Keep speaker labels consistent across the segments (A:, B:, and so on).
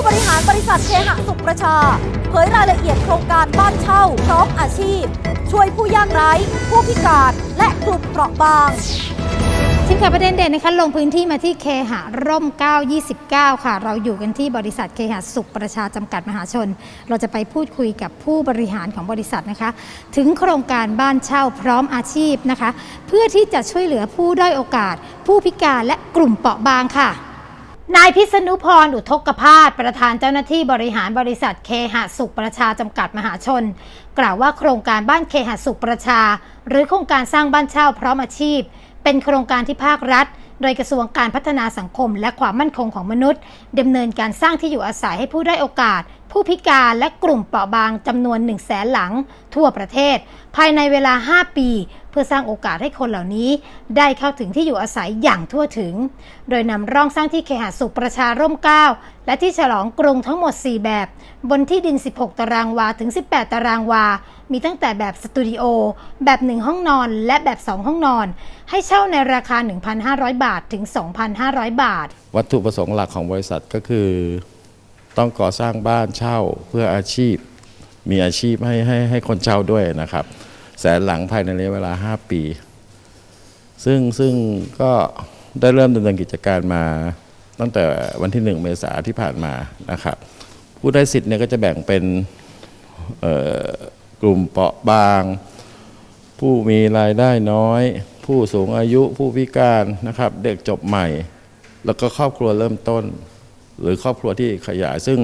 A: ผู้บริษัทเคหะสุขประชา เผยรายละเอียดโครงการบ้านเช่าพร้อมอาชีพ ช่วยผู้ยากไร้ ผู้พิการและกลุ่มเปราะบาง
B: ทีมข่าวประเด็นเด่นนะคะลงพื้นที่มาที่เคหะร่ม 929 ค่ะ เราอยู่กันที่บริษัทเคหะสุขประชาจำกัดมหาชน เราจะไปพูดคุยกับผู้บริหารของบริษัทนะคะ ถึงโครงการบ้านเช่าพร้อมอาชีพนะคะ เพื่อที่จะช่วยเหลือผู้ด้อยโอกาส ผู้พิการและกลุ่มเปราะบางค่ะ นายพิษณุพร อุทกพาสประธานเจ้าหน้าที่บริหารบริษัทเคหะสุขประชาจำกัดมหาชน กล่าวว่าโครงการบ้านเคหะสุขประชา หรือโครงการสร้างบ้านเช่าพร้อมอาชีพ เป็นโครงการที่ภาครัฐ โดยกระทรวงการพัฒนาสังคม และความมั่นคงของมนุษย์ดำเนินการสร้างที่อยู่อาศัยให้ผู้ได้โอกาส ผู้พิการและกลุ่มเปราะบางจำนวน1 0 0 0 0แสนหลัง ทั่วประเทศ ภายในเวลา 5 ปี เพื่อสร้างโอกาสให้คนเหล่านี้ ได้เข้าถึงที่อยู่อาศัยอย่างทั่วถึง โดยนำร่องสร้างที่เคหะสุขประชาร่มเก้าและที่ฉลองกรุงทั้งหมด 4 แบบ บนที่ดิน 16 ตารางวาถึง 18 ตารางวา มีตั้งแต่แบบสตูดิโอแบบ 1 ห้องนอน และแบบ 2 ห้องนอน ให้เช่าในราคา 1,500 บาทถึง 2,500 บาท
C: วัตถุประสงค์หลักของบริษัทก็คือ ต้องก่อสร้างบ้านเช่าเพื่ออาชีพ มีอาชีพให้ให้ให้คนเช่าด้วยนะครับ แสนหลังภายในระยะเวลา 5 ปี ซึ่งซึ่งก็ได้เริ่มดำเนินกิจการมาตั้งแต่วันที่ 1 เมษาที่ผ่านมานะครับ ผู้ได้สิทธิ์เนี่ยก็จะแบ่งเป็นกลุ่มเปราะบาง ผู้มีรายได้น้อย ผู้สูงอายุผู้พิการนะครับ เด็กจบใหม่ แล้วก็ครอบครัวเริ่มต้น หรือครอบครัวที่ขยาย ซึ่ง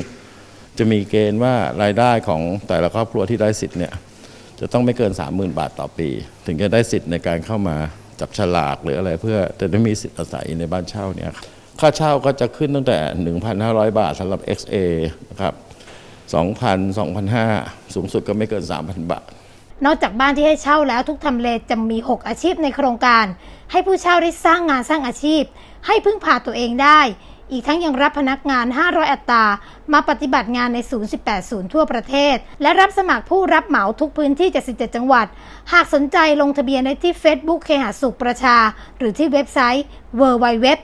C: จะมีเกณฑ์ว่ารายได้ของแต่ละครอบครัวที่ได้สิทธิ์เนี่ยจะต้องไม่เกิน 30,000 บาทต่อปี ถึงจะได้สิทธิ์ในการเข้ามาจับฉลากหรืออะไรเพื่อจะได้มีสิทธิ์อาศัยในบ้านเช่าเนี่ยค่าเช่าก็จะขึ้นตั้งแต่ 1,500 บาทสำหรับ XA นะครับ2,000 2,500 สูงสุดก็ไม่เกิน 3,000 บาท
B: นอกจากบ้านที่ให้เช่าแล้วทุกทำเลจะมี 6 อาชีพในโครงการ ให้ผู้เช่าได้สร้างงานสร้างอาชีพ ให้พึ่งพาตัวเองได้ อีกทั้งยังรับพนักงาน 500 อัตรา มาปฏิบัติงานในศูนย์18 ศูนย์ทั่วประเทศ และรับสมัครผู้รับเหมาทุกพื้นที่ 77 จังหวัด หากสนใจลงทะเบียนได้ที่ Facebook เคหะสุขประชา หรือที่เว็บไซต์ www.kha.co.th